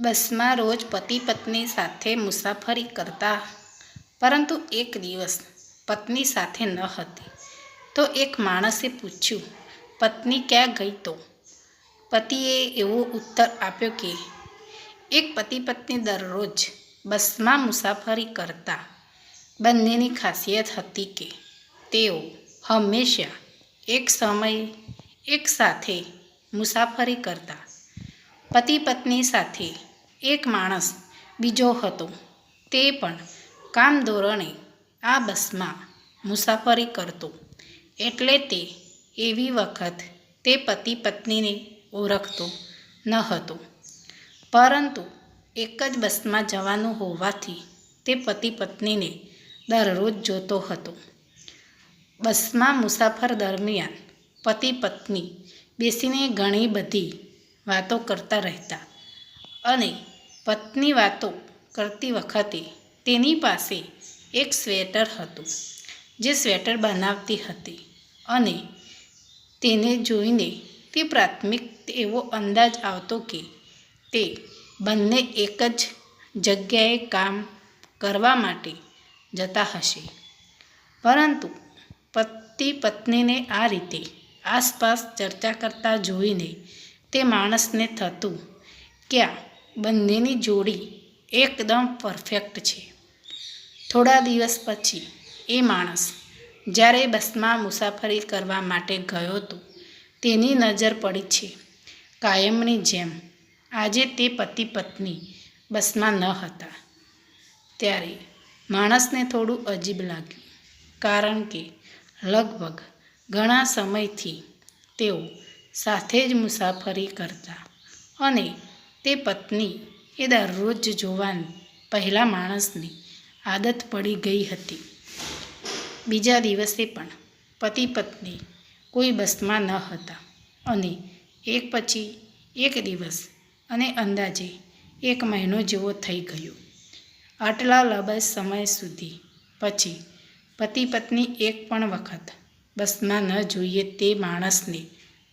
બસમાં રોજ પતિ પત્ની સાથે મુસાફરી કરતા. પરંતુ એક દિવસ પત્ની સાથે ન હતી. તો એક માણસે પૂછ્યું, પત્ની ક્યાં ગઈ તો? પતિએ એવો ઉત્તર આપ્યો કે, એક પતિ પત્ની દરરોજ બસમાં મુસાફરી કરતા. બંનેની ખાસિયત હતી કે તેઓ હંમેશા એક સમયે એક સાથે મુસાફરી કરતા. પતિ પત્ની સાથે એક માણસ બીજો હતો. તે પણ કામ ધોરણે આ બસમાં મુસાફરી કરતો. એટલે તે એવી વખત તે પતિ પત્નીને ઓળખતો ન હતો. પરંતુ એક જ બસમાં જવાનું હોવાથી તે પતિ પત્નીને દરરોજ જોતો હતો. બસમાં મુસાફર દરમિયાન પતિ પત્ની બેસીને ઘણી બધી વાતો કરતા રહેતા અને પત્ની વાતો કરતી વખતે તેની પાસે એક સ્વેટર હતું, જે સ્વેટર બનાવતી હતી અને તેને જોઈને તે પ્રાથમિક એવો અંદાજ આવતો કે તે બંને એક જ જગ્યાએ કામ કરવા માટે જતા હશે. પરંતુ પતિ પત્નીને આ રીતે આસપાસ ચર્ચા કરતા જોઈને તે માણસને થતું. કે આ બંનેની જોડી એકદમ પરફેક્ટ છે. થોડા દિવસ પછી એ માણસ જ્યારે બસમાં મુસાફરી કરવા માટે ગયો હતો તેની નજર પડી છે કાયમની જેમ. આજે તે પતિ પત્ની બસમાં ન હતા. ત્યારે માણસને થોડું અજીબ લાગ્યું કારણ કે લગભગ ઘણા સમયથી તેઓ સાથે જ મુસાફરી કરતા. અને તે પત્ની એ દરરોજ જોવાની પહેલાં માણસની આદત પડી ગઈ હતી. બીજા દિવસે પણ પતિ પત્ની કોઈ બસમાં ન હતા અને એક પછી એક દિવસ અને અંદાજે એક મહિનો જેવો થઈ ગયો. આટલા લાંબા સમય સુધી પછી પતિ પત્ની એક પણ વખત બસમાં ન જોઈએ તે માણસને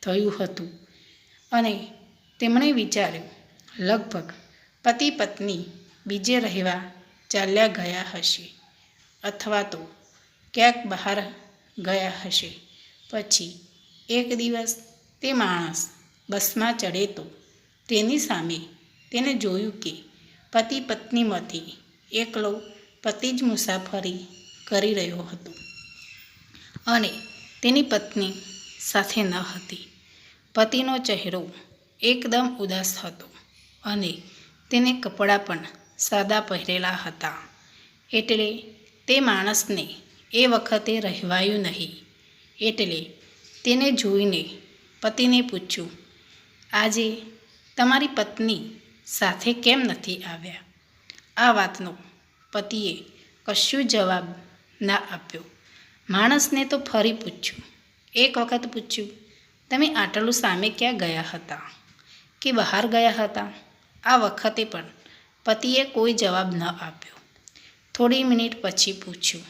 થયું હતું. અને તેમણે વિચાર્યું, લગભગ પતિ પત્ની બીજે રહેવા ચાલ્યા ગયા હશે અથવા તો ક્યાંક બહાર ગયા હશે. પછી એક દિવસ તે માણસ બસમાં ચડે તો તેની સામે તેને જોયું કે પતિ પત્નીમાંથી એકલો પતિ જ મુસાફરી કરી રહ્યો હતો. અને તેની પત્ની સાથે ન હતી. પતિનો ચહેરો એકદમ ઉદાસ હતો અને તેને કપડાં પણ સાદા પહેરેલા હતા. એટલે તે માણસને એ વખતે રહેવાયું નહીં. એટલે તેને જોઈને પતિને પૂછ્યું, આજે તમારી પત્ની સાથે કેમ નથી આવ્યા? આ વાતનો પતિએ કશું જવાબ ના આપ્યો. માણસને તો ફરી પૂછ્યું, એક વખત પૂછ્યું તમે આટલું સામે ક્યાં ગયા હતા? કે બહાર ગયા હતા? આ વખતે પણ પતિએ કોઈ જવાબ ન આપ્યો. થોડી મિનિટ પછી પૂછ્યું.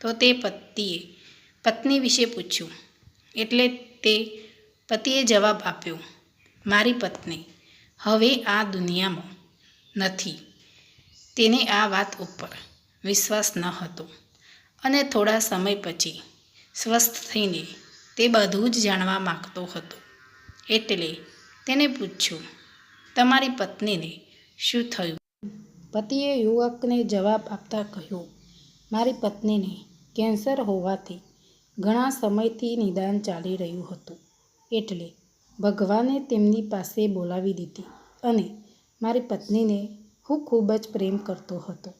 તો તે પતિએ, પત્ની વિશે પૂછ્યું. એટલે તે પતિએ જવાબ આપ્યો, મારી પત્ની, હવે આ દુનિયામાં નથી. તેને આ વાત ઉપર વિશ્વાસ ન હતો. અને થોડા સમય પછી સ્વસ્થ થઈને તે બધું જ જાણવા માગતો હતો. એટલે તેને પૂછ્યું, તમારી પત્નીને શું થયું? પતિએ યુવકને જવાબ આપતા કહ્યું, મારી પત્નીને કેન્સર હોવાથી ઘણા સમયથી નિદાન ચાલી રહ્યું હતું. એટલે ભગવાને તેમની પાસે બોલાવી દીધી અને મારી પત્નીને હું ખૂબ જ પ્રેમ કરતો હતો.